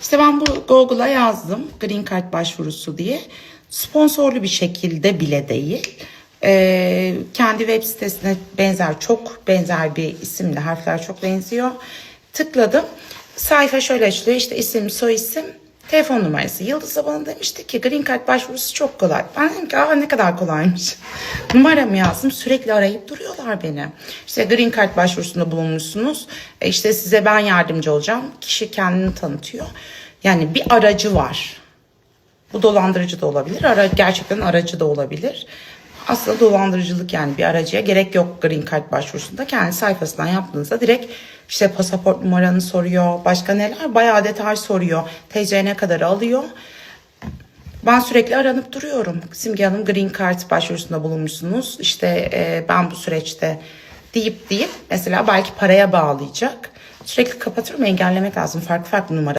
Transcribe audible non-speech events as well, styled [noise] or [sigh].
İşte ben bu Google'a yazdım Green Card başvurusu diye. Sponsorlu bir şekilde bile değil. Ee, kendi web sitesine benzer, çok benzer bir isimle harfler çok benziyor. Tıkladım. Sayfa şöyle açılıyor. İşte isim, soy isim, telefon numarası. Yıldız da bana demişti ki Green Card başvurusu çok kolay. Ben dedim ki aa ne kadar kolaymış. [laughs] Numaramı yazdım. Sürekli arayıp duruyorlar beni. İşte Green Card başvurusunda bulunmuşsunuz. E işte size ben yardımcı olacağım. Kişi kendini tanıtıyor. Yani bir aracı var. Bu dolandırıcı da olabilir. Ara, gerçekten aracı da olabilir. Aslında dolandırıcılık yani bir aracıya gerek yok Green Card başvurusunda. Kendi sayfasından yaptığınızda direkt işte pasaport numaranı soruyor. Başka neler? Bayağı detay soruyor. TC'ne kadar alıyor. Ben sürekli aranıp duruyorum. Simge Hanım Green Card başvurusunda bulunmuşsunuz. İşte e, ben bu süreçte deyip deyip mesela belki paraya bağlayacak. Sürekli kapatıyorum engellemek lazım. Farklı farklı numara